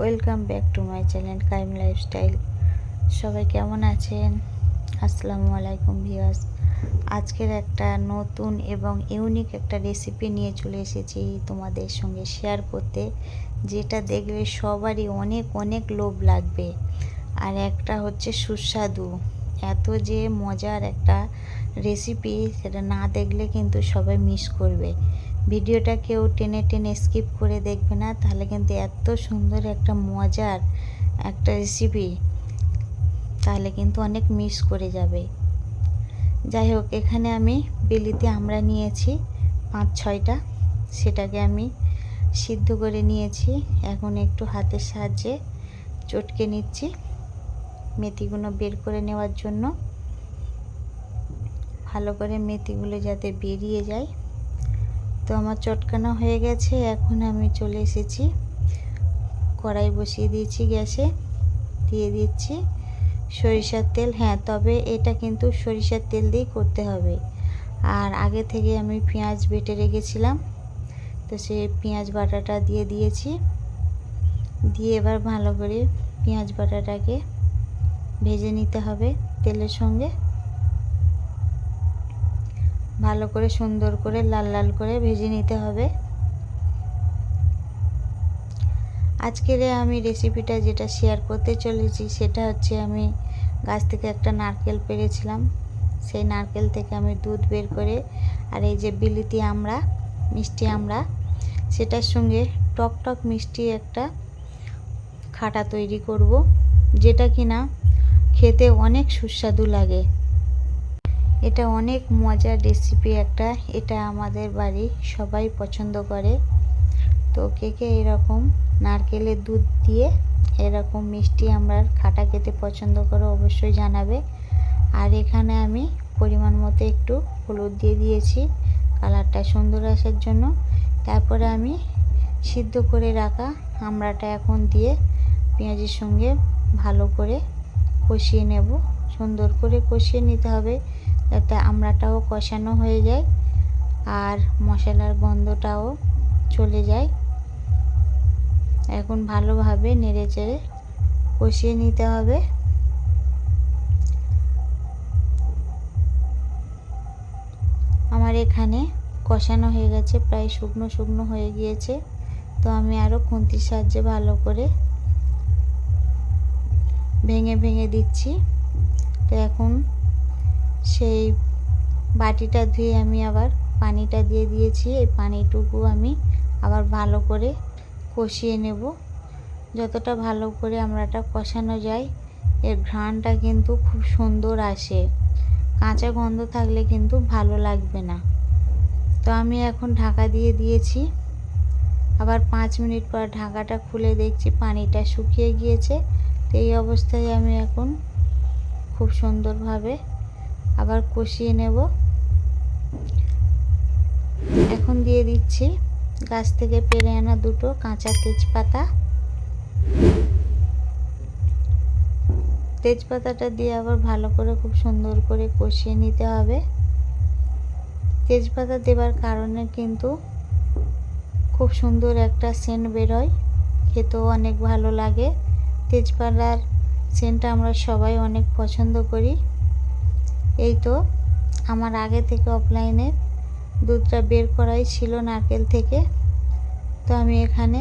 Welcome back to my channel Kaim lifestyle সবাই কেমন আছেন? আসসালামু আলাইকুম ভিউয়ার্স আজকের একটা নতুন এবং ইউনিক একটা রেসিপি নিয়ে চলে এসেছি তোমাদের সঙ্গে শেয়ার করতে, যেটা দেখলে সবারই অনেক অনেক লোভ লাগবে। আর একটা হচ্ছে সুস্বাদু। এত যে মজার একটা রেসিপি সেটা না দেখলে কিন্তু সবাই মিস করবে। ভিডিওটা কেউ টেনে টেনে স্কিপ করে দেখবে না, তাহলে কিন্তু এত সুন্দর একটা মজার একটা রেসিপি তাহলে কিন্তু অনেক মিস করে যাবে। যাই হোক, এখানে আমি বিলিতে আমরা নিয়েছি পাঁচ ছয়টা সেটাকে আমি সিদ্ধ করে নিয়েছি। এখন একটু হাতের সাহায্যে চটকে নিচ্ছি মেথিগুলো বের করে নেওয়ার জন্য। ভালো করে মেথিগুলো যাতে বেরিয়ে যায়। তো আমার চটকানো হয়ে গেছে, এখন আমি চলে এসেছি। কড়াই বসিয়ে দিয়েছি গ্যাসে, দিয়ে দিচ্ছি সরিষার তেল। হ্যাঁ তবে এটা কিন্তু সরিষার তেল দিয়েই করতে হবে। আর আগে থেকে আমি পেঁয়াজ বেটে রেখেছিলাম, তো সে পেঁয়াজ বাটাটা দিয়ে দিয়েছি। দিয়ে এবার ভালো করে পেঁয়াজ বাটাটাকে ভেজে নিতে হবে তেলের সঙ্গে। ভালো করে সুন্দর করে লাল লাল করে ভেজে নিতে হবে। আজকের আমি রেসিপিটা যেটা শেয়ার করতে চলেছি, সেটা হচ্ছে আমি গাছ থেকে একটা নারকেল পেরেছিলাম। সেই নারকেল থেকে আমি দুধ বের করে আর এই যে বিলিতি আমরা মিষ্টি আমরা সেটার সঙ্গে টক টক মিষ্টি একটা খাটা তৈরি করব, যেটা কিনা খেতে অনেক সুস্বাদু লাগে। এটা অনেক মজার রেসিপি একটা। এটা আমাদের বাড়ি সবাই পছন্দ করে। তো কে কে এরকম নারকেলের দুধ দিয়ে এরকম মিষ্টি আমরা খাটা খেতে পছন্দ করো অবশ্যই জানাবে। আর এখানে আমি পরিমাণ মতো একটু হলুদ দিয়ে দিয়েছি। কালারটা সুন্দর আসার জন্য। তারপরে আমি সিদ্ধ করে রাখা আমড়াটা এখন দিয়ে পেঁয়াজের সঙ্গে ভালো করে কষিয়ে নেব। সুন্দর করে কষিয়ে নিতে হবে যাতে আমড়াটাও কষানো হয়ে যায় আর মশলার গন্ধটাও চলে যায়। এখন ভালোভাবে নেড়ে চেড়ে কষিয়ে নিতে হবে। আমার এখানে কষানো হয়ে গেছে, প্রায় শুকনো শুকনো হয়ে গিয়েছে। তো আমি আরও খুন্তির সাহায্যে ভালো করে ভেঙে ভেঙে দিচ্ছি। তো এখন সেই বাটিটা ধুয়ে আমি আবার পানিটা দিয়ে দিয়েছি। এই পানিটুকু আমি আবার ভালো করে কষিয়ে নেব। যতটা ভালো করে আমরা আমরাটা কষানো যায়, এর ঘ্রাণটা কিন্তু খুব সুন্দর আসে। কাঁচা গন্ধ থাকলে কিন্তু ভালো লাগবে না। তো আমি এখন ঢাকা দিয়ে দিয়েছি। আবার পাঁচ মিনিট পর ঢাকাটা খুলে দেখছি পানিটা শুকিয়ে গিয়েছে। তো এই অবস্থায় আমি এখন খুব সুন্দরভাবে আবার কষিয়ে নেব। এখন দিয়ে দিচ্ছি গাছ থেকে পেরে আনা দুটো কাঁচা তেজপাতা। তেজপাতাটা দিয়ে আবার ভালো করে খুব সুন্দর করে কষিয়ে নিতে হবে। তেজপাতা দেবার কারণে কিন্তু খুব সুন্দর একটা সেন্ট বেরোয়, খেতেও অনেক ভালো লাগে। তেজপাতার সেন্টটা আমরা সবাই অনেক পছন্দ করি। এই তো, আমার আগে থেকে অফলাইনে দুধটা বের করাই ছিল নারকেল থেকে। তো আমি এখানে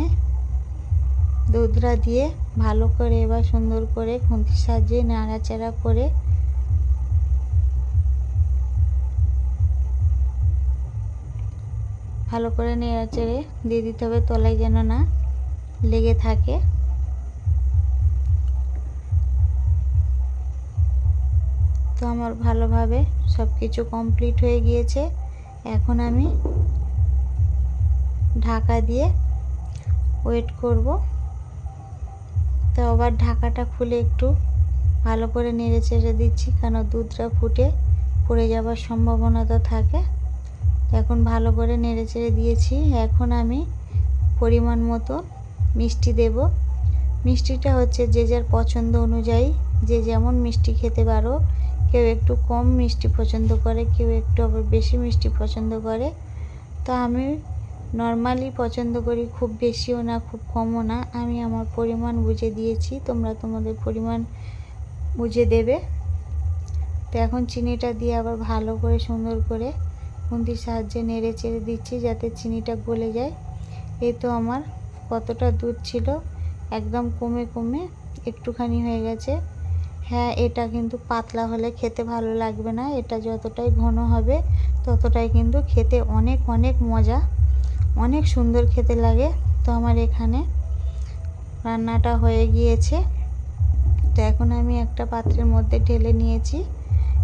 দুধটা দিয়ে ভালো করে এবার সুন্দর করে খুন্তির সাহায্যে নাড়াচাড়া করে ভালো করে নেড়াচেড়ে দিয়ে দিতে হবে তলায় যেন না লেগে থাকে। তো আমার ভালোভাবে সব কিছু কমপ্লিট হয়ে গিয়েছে। এখন আমি ঢাকা দিয়ে ওয়েট করব। তো আবার ঢাকাটা খুলে একটু ভালো করে নেড়ে চেড়ে দিচ্ছি, কেন দুধটা ফুটে, পড়ে যাওয়ার সম্ভাবনা তো থাকে। এখন ভালো করে নেড়ে চেড়ে দিয়েছি। এখন আমি পরিমাণ মতো মিষ্টি দেব। মিষ্টিটা হচ্ছে যে যার পছন্দ অনুযায়ী, যে যেমন মিষ্টি খেতে পারো কেউ একটু কম মিষ্টি পছন্দ করে, কেউ একটু আবার বেশি মিষ্টি পছন্দ করে। তো আমি নর্মালি পছন্দ করি খুব বেশিও না, খুব কমও না। আমি আমার পরিমাণ বুঝে দিয়েছি, তোমরা তোমাদের পরিমাণ বুঝে দেবে। তো এখন চিনিটা দিয়ে আবার ভালো করে সুন্দর করে খুন্তির সাহায্যে নেড়ে চেড়ে দিচ্ছি যাতে চিনিটা গলে যায়। এই তো আমার কতটা দুধ ছিল, একদম কমে কমে একটুখানি হয়ে গেছে। হ্যাঁ এটা কিন্তু পাতলা হলে খেতে ভালো লাগবে না। এটা যতটাই ঘন হবে, ততটাই কিন্তু খেতে অনেক অনেক মজা। অনেক সুন্দর খেতে লাগে। তো আমার এখানে রান্নাটা হয়ে গিয়েছে। তো এখন আমি একটা পাত্রের মধ্যে ঢেলে নিয়েছি।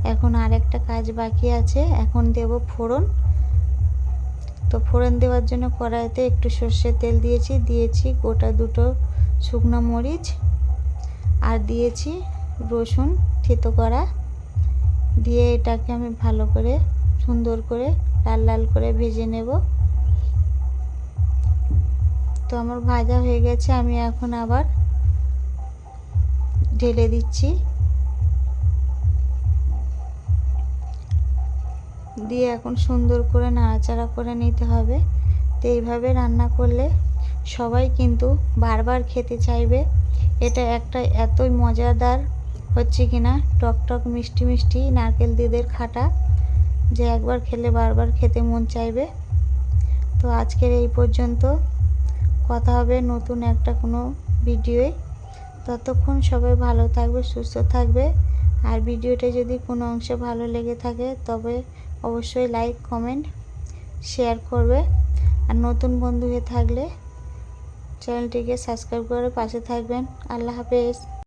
এখন আর একটা কাজ বাকি আছে। এখন দেব ফোড়ন। তো ফোড়ন দেওয়ার জন্য কড়াইতে একটু সর্ষের তেল দিয়েছি। দিয়েছি গোটা দুটো শুকনো মরিচ। আর দিয়েছি রসুন থেতো করা দিয়ে এটাকে আমি ভালো করে সুন্দর করে লাল লাল করে ভেজে নেব। তো আমার ভাজা হয়ে গেছে, আমি এখন আবার ঢেলে দিচ্ছি। দিয়ে এখন সুন্দর করে নাড়াচাড়া করে নিতে হবে। তো এইভাবে রান্না করলে সবাই কিন্তু বারবার খেতে চাইবে। এটা একটা এতই মজাদার হচ্ছে কি না, টক টক মিষ্টি মিষ্টি নারকেল দুধের খাটা, যে একবার খেলে বারবার খেতে মন চাইবে। তো আজকের এই পর্যন্ত, কথা হবে নতুন একটা কোনো ভিডিওয়ে। ততক্ষণ সবাই ভালো থাকবে, সুস্থ থাকবে। আর ভিডিওটা যদি কোনো অংশে ভালো লেগে থাকে, তবে অবশ্যই লাইক, কমেন্ট, শেয়ার করবে। আর নতুন বন্ধু হয়ে থাকলে চ্যানেলটিকে সাবস্ক্রাইব করে পাশে থাকবেন। আল্লাহ হাফেজ।